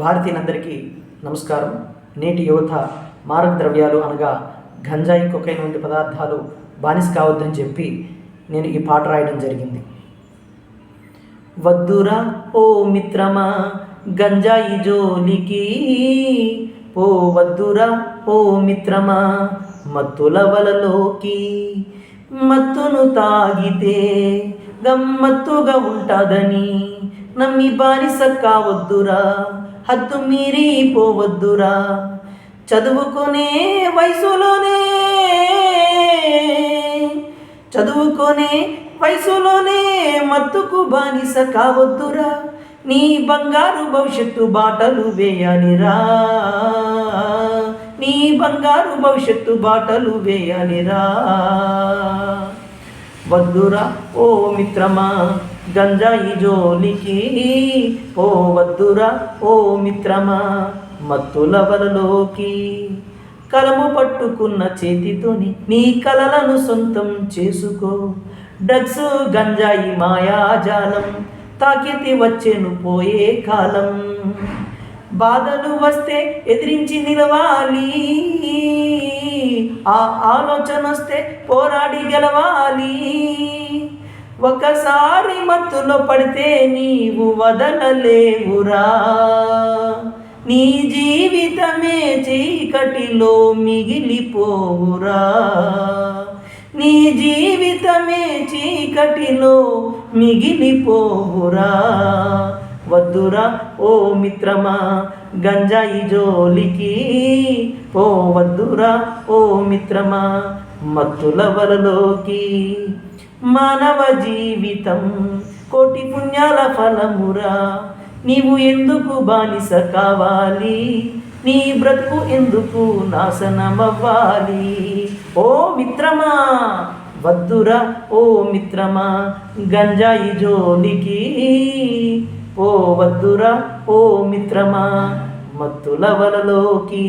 భారతీయులందరికీ నమస్కారం. నేటి యువత మారకద్రవ్యాలు అనగా గంజాయి కొకైన్ వంటి పదార్థాలు బానిస కావద్దని చెప్పి నేను ఈ పాట రాయడం జరిగింది. వద్దురా ఓ మిత్రమా గంజాయి జోలికి ఓ వద్దురా ఓ మిత్రమా మత్తుల వలలోకి మత్తును తాగితే గమ్మత్తుగా ఉంటుందని నమ్మి బానిస కావద్దురా హద్దు మీరి పోవద్దురా. చదువుకునే వయసులోనే చదువుకునే వయసులోనే మత్తుకు బానిస కావద్దురా నీ బంగారు భవిష్యత్తు బాటలు వేయాలిరా. బంగారు భవిష్యత్తు బాటలు వేయాలిరా వద్దురా ఓ మిత్రమా గంజాయి జోలికి ఓ వద్దురా ఓ మిత్రమా మత్తుల వలలోకి కలము పట్టుకున్న చేతితోని నీ కలలను సొంతం చేసుకో. డ్రగ్స్ గంజాయి మాయాజాలం తాకితి వచ్చేను పోయే కాలం. బాధలు వస్తే ఎదిరించి నిలవాలి. ఆ ఆలోచన వస్తే పోరాడి గెలవాలి. ఒకసారి మత్తులో పడితే నీవు వదలలేవురా. నీ జీవితమే చీకటిలో మిగిలిపోవురా. నీ జీవితమే చీకటిలో మిగిలిపోవురా. వద్దురా ఓ మిత్రమా గంజాయి జోలికి. ఓ వద్దురా ఓ మిత్రమా మత్తుల వలలోకి మానవ జీవితం కోటి పుణ్యాల ఫలమురా. నీవు ఎందుకు బానిస కావాలి? నీ బ్రతుకు ఎందుకు నాశనమవ్వాలి? ఓ మిత్రమా వద్దురా ఓ మిత్రమా గంజాయి జోలికి. ఓ వద్దురా ఓ మిత్రమా మత్తుల వలలోకి.